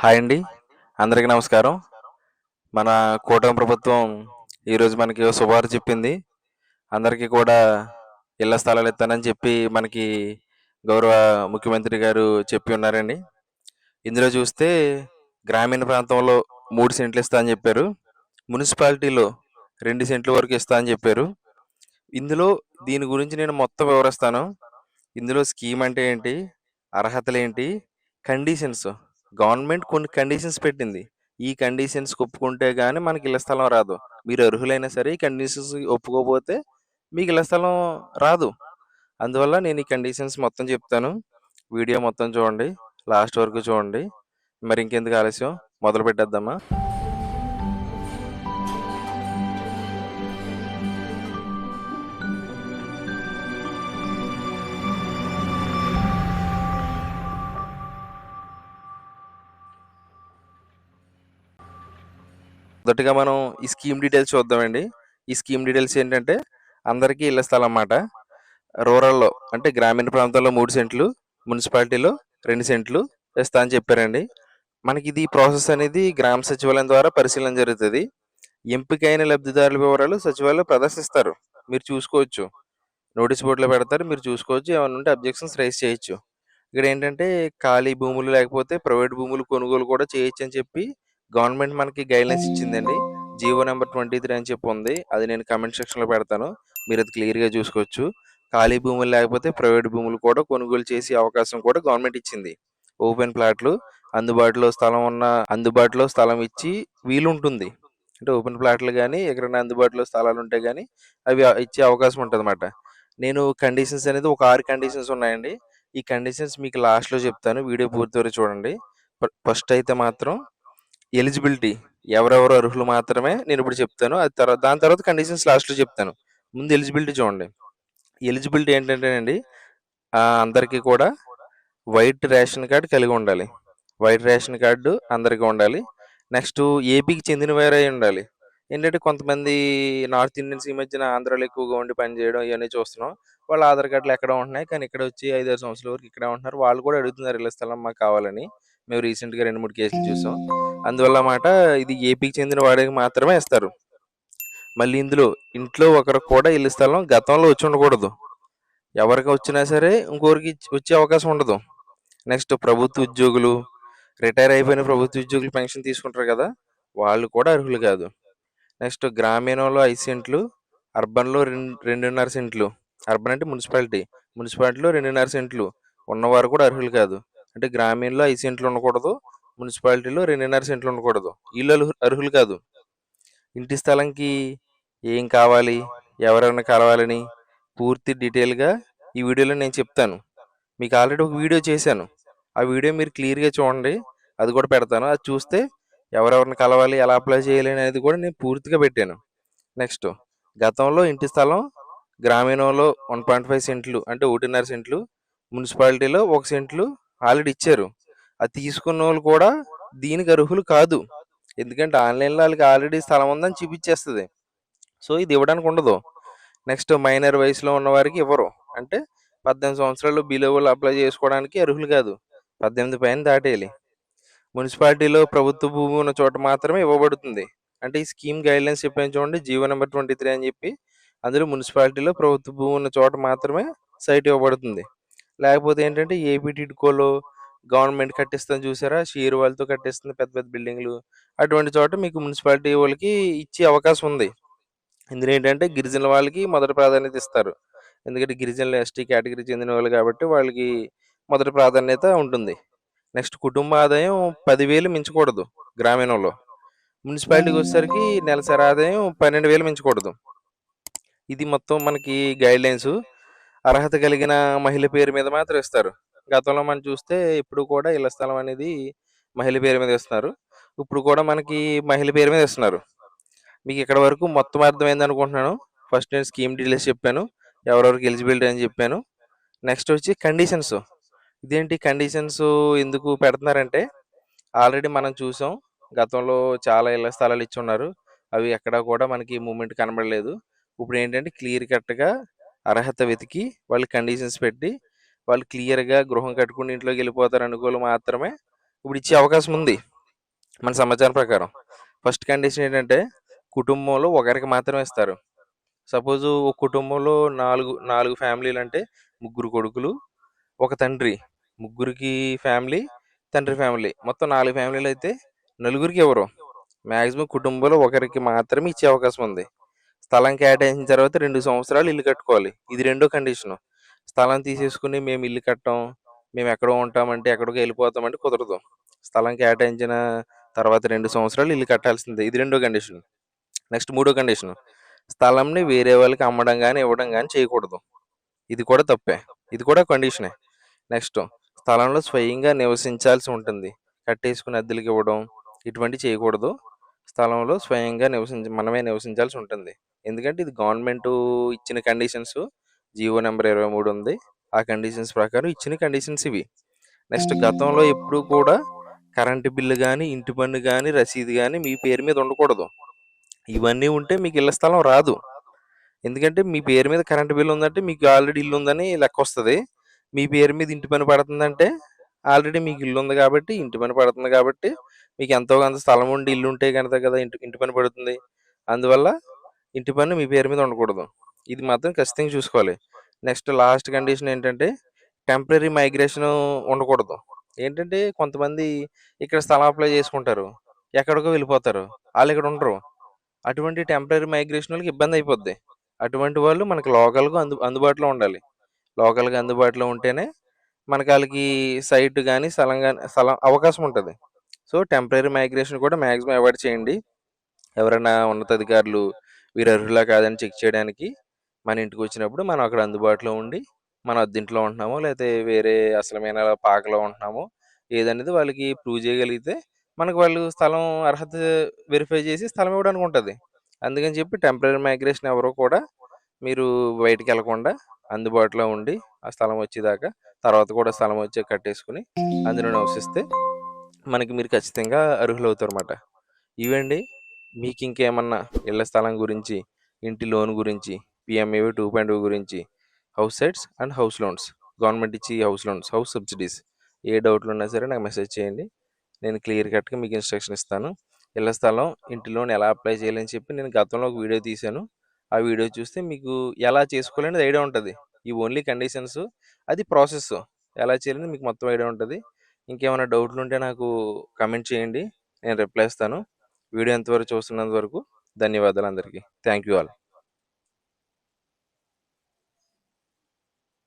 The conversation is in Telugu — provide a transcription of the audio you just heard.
హాయ్ అండి. అందరికీ నమస్కారం. మన కూటమి ప్రభుత్వం ఈరోజు మనకి ఓ చెప్పింది. అందరికీ కూడా ఇళ్ళ స్థలాలు ఇస్తానని చెప్పి మనకి గౌరవ ముఖ్యమంత్రి గారు చెప్పి ఉన్నారండి. ఇందులో చూస్తే గ్రామీణ ప్రాంతంలో మూడు సెంట్లు ఇస్తా అని చెప్పారు. మున్సిపాలిటీలో రెండు సెంట్ల వరకు ఇస్తా అని చెప్పారు. ఇందులో దీని గురించి నేను మొత్తం వివరిస్తాను. ఇందులో స్కీమ్ అంటే ఏంటి? అర్హతలు ఏంటి? కండిషన్స్. గవర్నమెంట్ కొన్ని కండిషన్స్ పెట్టింది. ఈ కండిషన్స్ ఒప్పుకుంటే కానీ మనకి ఇళ్ళ స్థలం రాదు. మీరు అర్హులైనా సరే ఈ కండిషన్స్ ఒప్పుకోకపోతే మీకు ఇళ్ళ స్థలం రాదు. అందువల్ల నేను ఈ కండిషన్స్ మొత్తం చెప్తాను. వీడియో మొత్తం చూడండి. లాస్ట్ వరకు చూడండి. మరి ఇంకెందుకు ఆలస్యం? మొదలు పెట్టేద్దామా మొదటగా మనం ఈ స్కీమ్ డీటెయిల్స్ చూద్దామండి. ఈ స్కీమ్ డీటెయిల్స్ ఏంటంటే అందరికీ ఇళ్ళ స్థలం అన్నమాట రూరల్లో అంటే గ్రామీణ ప్రాంతాల్లో మూడు సెంట్లు మున్సిపాలిటీలో రెండు సెంట్లు ఇస్తా అని చెప్పారండి. మనకి ఇది ప్రాసెస్ అనేది గ్రామ సచివాలయం ద్వారా పరిశీలన జరుగుతుంది. ఎంపికైన లబ్ధిదారుల వివరాలు సచివాలయం ప్రదర్శిస్తారు. మీరు చూసుకోవచ్చు. నోటీస్ బోర్డులో పెడతారు. మీరు చూసుకోవచ్చు. ఏమైనా ఉంటే అబ్జెక్షన్స్ రైజ్ చేయొచ్చు. ఇక్కడ ఏంటంటే ఖాళీ భూములు లేకపోతే ప్రైవేట్ భూములు కొనుగోలు కూడా చేయొచ్చు అని చెప్పి గవర్నమెంట్ మనకి గైడ్లైన్స్ ఇచ్చిందండి. జీవో నెంబర్ ట్వంటీ త్రీ అని చెప్పి ఉంది. అది నేను కమెంట్ సెక్షన్లో పెడతాను. మీరు అది క్లియర్గా చూసుకోవచ్చు. ఖాళీ భూములు లేకపోతే ప్రైవేట్ భూములు కూడా కొనుగోలు చేసే అవకాశం కూడా గవర్నమెంట్ ఇచ్చింది. ఓపెన్ ప్లాట్లు అందుబాటులో స్థలం ఉన్న అందుబాటులో స్థలం ఇచ్చి వీలుంటుంది అంటే ఓపెన్ ప్లాట్లు కానీ ఎక్కడైనా అందుబాటులో స్థలాలు ఉంటే కానీ అవి ఇచ్చే అవకాశం ఉంటుంది అన్నమాట నేను కండిషన్స్ అనేది ఒక ఆరు కండిషన్స్ ఉన్నాయండి. ఈ కండిషన్స్ మీకు లాస్ట్లో చెప్తాను. వీడియో పూర్తి వరకు చూడండి. ఫస్ట్ అయితే మాత్రం ఎలిజిబిలిటీ. ఎవరెవరు అర్హులు మాత్రమే నేను ఇప్పుడు చెప్తాను. అది తర్వాత దాని తర్వాత కండిషన్స్ లాస్ట్లో చెప్తాను. ముందు ఎలిజిబిలిటీ చూడండి. ఎలిజిబిలిటీ ఏంటంటేనండి అందరికీ కూడా వైట్ రేషన్ కార్డు కలిగి ఉండాలి. వైట్ రేషన్ కార్డు అందరికీ ఉండాలి. నెక్స్ట్ ఏపీకి చెందిన వేరే ఉండాలి. ఏంటంటే కొంతమంది నార్త్ ఇండియన్స్ ఈ మధ్యన ఆంధ్రాలో ఎక్కువగా ఉండి పనిచేయడం ఇవన్నీ చూస్తున్నాం. వాళ్ళ ఆధార్ కార్డులు ఎక్కడ ఉంటున్నాయి? కానీ ఇక్కడ వచ్చి ఐదారు సంవత్సరాల వరకు ఇక్కడ ఉంటున్నారు. వాళ్ళు కూడా అడుగుతున్నారు ఇళ్ళ స్థలం మాకు కావాలని. మేము రీసెంట్గా రెండు మూడు కేసులు చూసాం. అందువల్ల మాట ఇది ఏపీకి చెందిన వాడికి మాత్రమే ఇస్తారు మళ్ళీ ఇందులో ఇంట్లో ఒకరికి కూడా ఇల్లు స్థలం గతంలో వచ్చి ఉండకూడదు. ఎవరికి వచ్చినా సరే ఇంకొకరికి వచ్చే అవకాశం ఉండదు. నెక్స్ట్ ప్రభుత్వ ఉద్యోగులు రిటైర్ అయిపోయిన ప్రభుత్వ ఉద్యోగులు పెన్షన్ తీసుకుంటారు కదా వాళ్ళు కూడా అర్హులు కాదు. నెక్స్ట్ గ్రామీణంలో ఐదు సెంట్లు అర్బన్లో రెండు రెండున్నర సెంట్లు. అర్బన్ అంటే మున్సిపాలిటీ. మున్సిపాలిటీలో రెండున్నర సెంట్లు. ఉన్నవారు కూడా అర్హులు కాదు. అంటే గ్రామీణలో ఐదు సెంట్లు ఉండకూడదు మున్సిపాలిటీలో రెండున్నర సెంట్లు ఉండకూడదు. వీళ్ళు అర్హు- అర్హులు కాదు. ఇంటి స్థలంకి ఏం కావాలి ఎవరెవరిని కలవాలని పూర్తి డీటెయిల్గా ఈ వీడియోలో నేను చెప్తాను. మీకు ఆల్రెడీ ఒక వీడియో చేశాను. ఆ వీడియో మీరు క్లియర్గా చూడండి. అది కూడా పెడతాను. అది చూస్తే ఎవరెవరిని కలవాలి ఎలా అప్లై చేయాలి అనేది కూడా నేను పూర్తిగా పెట్టాను. నెక్స్ట్ గతంలో ఇంటి స్థలం గ్రామీణంలో వన్ పాయింట్ ఫైవ్ సెంట్లు అంటే ఒకటిన్నర సెంట్లు మున్సిపాలిటీలో ఒక సెంట్లు ఆల్రెడీ ఇచ్చారు. అది తీసుకున్న వాళ్ళు కూడా దీనికి అర్హులు కాదు. ఎందుకంటే ఆన్లైన్లో వాళ్ళకి ఆల్రెడీ స్థలం ఉందని చూపించేస్తుంది. సో ఇది ఇవ్వడానికి ఉండదు. నెక్స్ట్ మైనర్ వయసులో ఉన్న వారికి ఇవ్వరు. అంటే పద్దెనిమిది సంవత్సరాలు బిలో వాళ్ళు అప్లై చేసుకోవడానికి అర్హులు కాదు. పద్దెనిమిది పైన దాటేయాలి. మున్సిపాలిటీలో ప్రభుత్వ భూమి ఉన్న చోట మాత్రమే ఇవ్వబడుతుంది. అంటే ఈ స్కీమ్ గైడ్లైన్స్ చెప్పాను చూడండి జీవో నెంబర్ ట్వంటీ త్రీ అని చెప్పి. అందులో మున్సిపాలిటీలో ప్రభుత్వ భూమి ఉన్న చోట మాత్రమే సైట్ ఇవ్వబడుతుంది. లేకపోతే ఏంటంటే ఏపీ టిడ్కోలో గవర్నమెంట్ కట్టిస్తుంది చూసారా? షేర్ వాళ్ళతో కట్టిస్తుంది పెద్ద పెద్ద బిల్డింగ్లు. అటువంటి చోట మీకు మున్సిపాలిటీ వాళ్ళకి ఇచ్చే అవకాశం ఉంది. ఇందులో ఏంటంటే గిరిజనుల వాళ్ళకి మొదటి ప్రాధాన్యత ఇస్తారు. ఎందుకంటే గిరిజనులు ఎస్టీ కేటగిరీ చెందిన వాళ్ళు కాబట్టి వాళ్ళకి మొదటి ప్రాధాన్యత ఉంటుంది. నెక్స్ట్ కుటుంబ ఆదాయం పదివేలు మించకూడదు గ్రామీణంలో. మున్సిపాలిటీకి వచ్చేసరికి నెలసరి ఆదాయం పన్నెండు వేలు మించకూడదు. ఇది మొత్తం మనకి గైడ్ లైన్స్ అర్హత కలిగిన మహిళ పేరు మీద మాత్రం ఇస్తారు. గతంలో మనం చూస్తే ఇప్పుడు కూడా ఇళ్ళ స్థలం అనేది మహిళ పేరు మీద ఇస్తున్నారు. ఇప్పుడు కూడా మనకి మహిళ పేరు మీద ఇస్తున్నారు. మీకు ఇక్కడ వరకు మొత్తం అర్థమైంది అనుకుంటున్నాను. ఫస్ట్ నేను స్కీమ్ డీటెయిల్స్ చెప్పాను. ఎవరెవరికి ఎలిజిబిలిటీ అని చెప్పాను. నెక్స్ట్ వచ్చి కండిషన్స్. ఇదేంటి కండిషన్స్ ఎందుకు పెడుతున్నారంటే ఆల్రెడీ మనం చూసాం. గతంలో చాలా ఇళ్ళ స్థలాలు ఇచ్చి ఉన్నారు. అవి ఎక్కడా కూడా మనకి మూమెంట్ కనబడలేదు. ఇప్పుడు ఏంటంటే క్లియర్ కట్గా అర్హత వెతికి వాళ్ళు కండిషన్స్ పెట్టి వాళ్ళు క్లియర్గా గృహం కట్టుకుని ఇంట్లోకి వెళ్ళిపోతారు అనుకోలు మాత్రమే ఇప్పుడు ఇచ్చే అవకాశం ఉంది మన సమాచారం ప్రకారం. ఫస్ట్ కండిషన్ ఏంటంటే కుటుంబంలో ఒకరికి మాత్రమే ఇస్తారు. సపోజ్ ఒక కుటుంబంలో నాలుగు నాలుగు ఫ్యామిలీలు అంటే ముగ్గురు కొడుకులు ఒక తండ్రి ముగ్గురికి ఫ్యామిలీ తండ్రి ఫ్యామిలీ మొత్తం నాలుగు ఫ్యామిలీలు అయితే నలుగురికి ఎవరు? మ్యాక్సిమం కుటుంబంలో ఒకరికి మాత్రమే ఇచ్చే అవకాశం ఉంది. స్థలం కేటాయించిన తర్వాత రెండు సంవత్సరాలు ఇల్లు కట్టుకోవాలి. ఇది రెండో కండిషన్. స్థలం తీసేసుకుని మేము ఇల్లు కట్టాం మేము ఎక్కడో ఉంటామంటే ఎక్కడికో వెళ్ళిపోతామంటే కుదరదు. స్థలం కేటాయించిన తర్వాత రెండు సంవత్సరాలు ఇల్లు కట్టాల్సిందే. ఇది రెండో కండిషన్. నెక్స్ట్ మూడో కండిషన్. స్థలంని వేరే వాళ్ళకి అమ్మడం కానీ ఇవ్వడం కానీ చేయకూడదు. ఇది కూడా తప్పే. ఇది కూడా కండిషనే. నెక్స్ట్ స్థలంలో స్వయంగా నివసించాల్సి ఉంటుంది. కట్టేసుకుని అద్దెలకి ఇవ్వడం ఇటువంటి చేయకూడదు. స్థలంలో స్వయంగా నివసించ మనమే నివసించాల్సి ఉంటుంది. ఎందుకంటే ఇది గవర్నమెంట్ ఇచ్చిన కండిషన్స్ జీవో నెంబర్ ఇరవై మూడు ఉంది. ఆ కండిషన్స్ ప్రకారం ఇచ్చిన కండిషన్స్ ఇవి. నెక్స్ట్ గతంలో ఎప్పుడు కూడా కరెంటు బిల్లు కానీ ఇంటి పన్ను కానీ రసీదు కానీ మీ పేరు మీద ఉండకూడదు. ఇవన్నీ ఉంటే మీకు ఇళ్ళ స్థలం రాదు. ఎందుకంటే మీ పేరు మీద కరెంటు బిల్లు ఉందంటే మీకు ఆల్రెడీ ఇల్లు ఉందని లెక్క వస్తుంది. మీ పేరు మీద ఇంటి పని పడుతుందంటే ఆల్రెడీ మీకు ఇల్లు ఉంది కాబట్టి ఇంటి పని పడుతుంది కాబట్టి మీకు ఎంతో కొంత స్థలం ఉండి ఇల్లు ఉంటే కనుక కదా ఇంటి ఇంటి పని పడుతుంది. అందువల్ల ఇంటి పన్ను మీ పేరు మీద ఉండకూడదు. ఇది మాత్రం ఖచ్చితంగా చూసుకోవాలి. నెక్స్ట్ లాస్ట్ కండిషన్ ఏంటంటే టెంపరీ మైగ్రేషన్ ఉండకూడదు. ఏంటంటే కొంతమంది ఇక్కడ స్థలం అప్లై చేసుకుంటారు. ఎక్కడికో వెళ్ళిపోతారు. వాళ్ళు ఇక్కడ ఉండరు. అటువంటి టెంపరీ మైగ్రేషన్ వాళ్ళకి ఇబ్బంది అయిపోద్ది. అటువంటి వాళ్ళు మనకి లోకల్గా అందు అందుబాటులో ఉండాలి. లోకల్గా అందుబాటులో ఉంటేనే మనకి వాళ్ళకి సైట్ కానీ స్థలం కానీ స్థలం అవకాశం ఉంటుంది. సో టెంపరీ మైగ్రేషన్ కూడా మ్యాక్సిమం అవాయిడ్ చేయండి. ఎవరైనా ఉన్నతాధికారులు వీరు అర్హులా కాదని చెక్ చేయడానికి మన ఇంటికి వచ్చినప్పుడు మనం అక్కడ అందుబాటులో ఉండి మన అద్దెంట్లో ఉంటున్నామో లేకపోతే వేరే అసలమైన పాకలో ఉంటున్నామో ఏదనేది వాళ్ళకి ప్రూవ్ చేయగలిగితే మనకు వాళ్ళు స్థలం అర్హత వెరిఫై చేసి స్థలం ఇవ్వడానికి ఉంటుంది. అందుకని చెప్పి టెంపరీ మైగ్రేషన్ ఎవరో కూడా మీరు బయటికి వెళ్ళకుండా అందుబాటులో ఉండి ఆ స్థలం వచ్చేదాకా తర్వాత కూడా స్థలం వచ్చి కట్టేసుకుని అందులో నివసిస్తే మనకి మీరు ఖచ్చితంగా అర్హులు అవుతారు అన్నమాట ఇవండి మీకు ఇంకేమన్నా ఇళ్ళ స్థలం గురించి ఇంటి లోన్ గురించి పిఎంఏవి టూ పాయింట్ గురించి house sites and house loans. Government ఇచ్చి హౌస్ లోన్స్ హౌస్ సబ్సిడీస్. ఏ డౌట్లు ఉన్నా సరే నాకు మెసేజ్ చేయండి. నేను క్లియర్ కట్గా మీకు ఇన్స్ట్రక్షన్ ఇస్తాను. ఇళ్ళ స్థలం ఇంటి లోన్ ఎలా అప్లై చేయాలని చెప్పి నేను గతంలో ఒక వీడియో తీశాను. ఆ వీడియో చూస్తే మీకు ఎలా చేసుకోవాలనేది ఐడియా ఉంటుంది. ఈ ఓన్లీ కండిషన్స్ అది ప్రాసెస్ ఎలా చేయాలని మీకు మొత్తం ఐడియా ఉంటుంది. ఇంకేమైనా డౌట్లు ఉంటే నాకు కమెంట్ చేయండి. నేను రిప్లై ఇస్తాను. వీడియో ఎంతవరకు చూస్తున్నంత వరకు ధన్యవాదాలు అందరికీ. Thank you all.